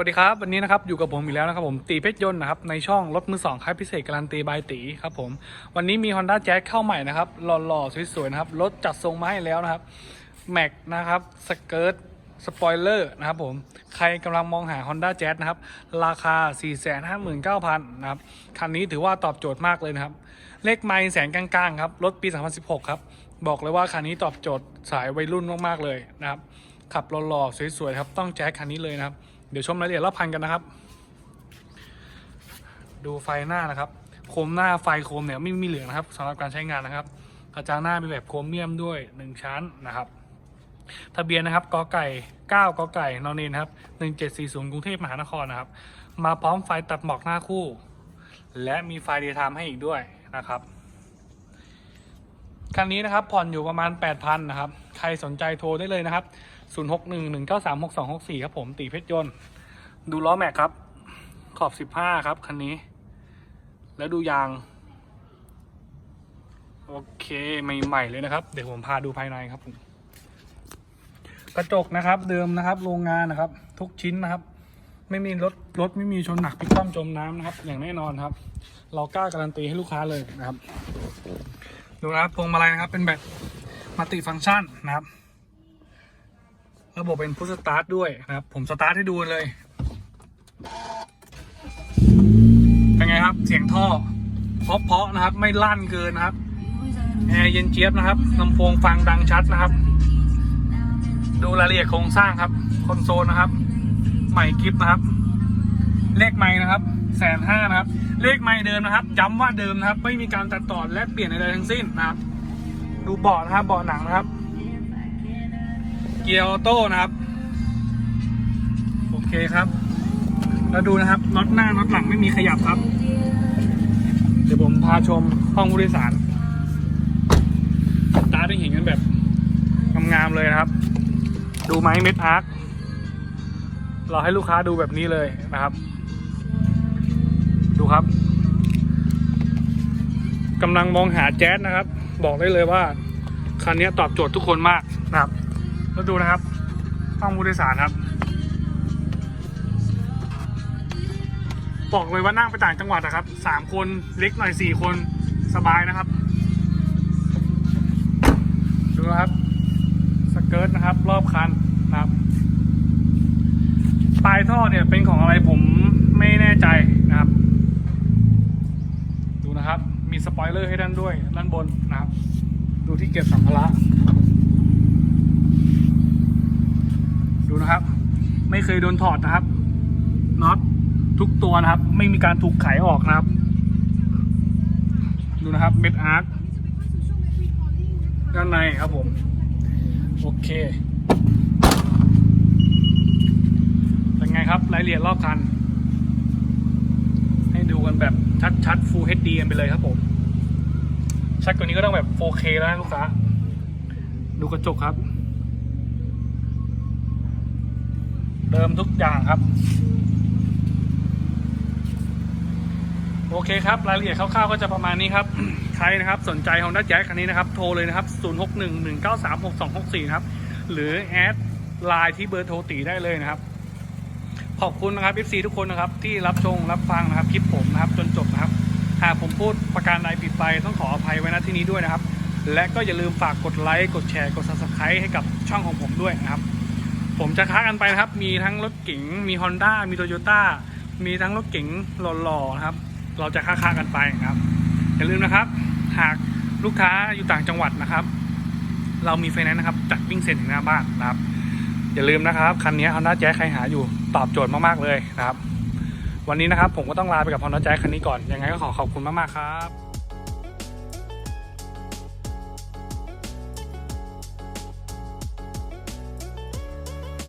วัสดีครับ วันนี้นะครับอยู่กับผมอีกแล้วนะครับผมตีเพชรยนต์นะครับในช่องรถมือสองค่ายพิเศษการันตีบายตีครับผมวันนี้มี Honda Jazz เข้าใหม่นะครับหล่อๆสวยๆนะครับรถจัดทรงมาให้แล้วนะครับแม็กนะครับสเกิร์ตสปอยเลอร์นะครับผมใครกำลังมองหา Honda Jazz นะครับราคา 459,000นะครับคันนี้ถือว่าตอบโจทย์มากเลยนะครับเลขไมล์แสนกลางๆครับรถปี 2016 ครับบอกเลยว่าคันนี้ตอบโจทย์สายวัยรุ่นมากๆเลยนะครับขับหล่อๆสวยๆครับต้องแจ๊คคันนี้เลยนะครับ เดี๋ยวชมรายละเอียดรอบพันกันนะครับ ดูไฟหน้านะครับ โคมหน้าไฟโคมเนี่ยไม่มีเหลืองนะครับสำหรับการใช้งานนะครับกระจังหน้าเป็นแบบโครเมียมด้วย 1 ชั้นนะครับ ทะเบียนนะครับกอไก่9กอไก่นอนเนนครับ1740กรุงเทพมหานครนะครับ มาพร้อมไฟตัดหมอกหน้าคู่ และมีไฟเดย์ไทม์ให้อีกด้วยนะครับคันนี้นะครับผ่อนอยู่ประมาณ 8,000นะครับ ใครสนใจโทรได้เลยนะครับ 0611936264 ครับผมตีเพชรยนต์ ดูล้อแม็กครับ ขอบ 15 ครับคันนี้ แล้วดูยาง โอเคใหม่ๆเลยนะครับ เดี๋ยวผมพาดูภายในครับผมกระจกนะครับเดิมนะครับโรงงานนะครับ ทุกชิ้นนะครับ ไม่มีรถรถไม่มีชนหนักพลิกคว่ำจมน้ำนะครับ อย่างแน่นอนครับ เรากล้าการันตีให้ลูกค้าเลยนะครับ ดูนะครับพวงมาลัยนะครับ เป็นแบบ มัลติฟังก์ชันนะครับ ระบบเป็นพุชสตาร์ทด้วยนะครับ ผมสตาร์ทให้ดูเลย เป็นไงครับเสียงท่อเพาะๆนะครับ ไม่ลั่นเกินนะครับแอร์เย็นเจี๊ยบนะครับลำโพงฟังดังชัดนะครับ ดูรายละเอียดโครงสร้างครับคอนโซลนะครับ ใหม่กิฟนะครับ เลขไม้นะครับแสนห้านะครับ เลขไม้เดิมนะครับย้ำว่าเดิมนะครับ ไม่มีการตัดต่อและเปลี่ยนใดๆทั้งสิ้นนะครับ ดูเบาะนะครับเบาะหนังนะครับ เกียร์ออโต้นะครับ โอเคครับ แล้วดูนะครับน็อตหน้าน็อตหลังไม่มีขยับครับ เดี๋ยวผมพาชมห้องผู้โดยสารตาได้เห็นกันแบบงามๆเลยนะครับ ดูไหมเม็ดอาร์คเราให้ลูกค้าดูแบบนี้เลยนะครับ ดูครับกำลังมองหาแจ๊สนะครับ บอกได้เลยว่าคันนี้ตอบโจทย์ทุกคนมากนะครับแล้วดูนะครับห้องผู้โดยสารครับ บอกเลยว่านั่งไปต่างจังหวัดนะครับสามคนเล็กหน่อยสี่คนสบายนะครับ ดูนะครับสเกิร์ตนะครับ รอบคันนะครับปลายท่อเนี่ยเป็นของอะไรผมไม่แน่ใจนะครับดูนะครับ มีสปอยเลอร์ให้ด้านด้วยด้านบนนะครับ ดูที่เก็บสัมภาระ ดูนะครับ ไม่เคยโดนถอดนะครับน็อตทุกตัวนะครับ ไม่มีการถูกไขออกนะครับ ดูนะครับเม็ดอาร์คด้านในครับผม โอเค เป็นไงครับรายละเอียดรอบคัน ดูกันแบบชัด Full HD กันไปเลยครับผม ชัดกว่านี้ก็ต้องแบบ 4K แล้วนะลูกค้า ดูกระจกครับเติมทุกอย่างครับ โอเคครับ รายละเอียดคร่าวๆก็จะประมาณนี้ครับ ใครนะครับสนใจ Honda Jazz คันนี้นะครับ โทรเลยนะครับ 0611936264 นะครับ หรือแอดไลน์ที่เบอร์โทรตีได้เลยนะครับ ขอบคุณนะครับ FC ทุกคนนะครับที่รับชมรับฟังนะครับคลิปผมนะครับจนจบนะครับ หากผมพูดประการใดผิดไปต้องขออภัยไว้ณที่นี้ด้วยนะครับ และก็อย่าลืมฝากกดไลค์กดแชร์กด Subscribe ให้กับช่องของผมด้วยนะครับ ผมจะค้ากันไปนะครับ มีทั้งรถเก๋งมี Honda มี Toyota มีทั้งรถเก๋งหล่อๆนะครับ เราจะค้าๆกันไปนะครับ อย่าลืมนะครับ หากลูกค้าอยู่ต่างจังหวัดนะครับ เรามีไฟแนนซ์นะครับจัดวิ่งเซ็นถึงหน้าบ้านนะครับ อย่าลืมนะครับ คันนี้เขาหน้าแจ๊คใครหาอยู่ตอบโจทย์มากๆเลยนะครับ วันนี้นะครับผมก็ต้องลาไปกับพอน้าแจ๊คคันนี้ก่อนยังไงก็ขอขอบคุณมากๆครับ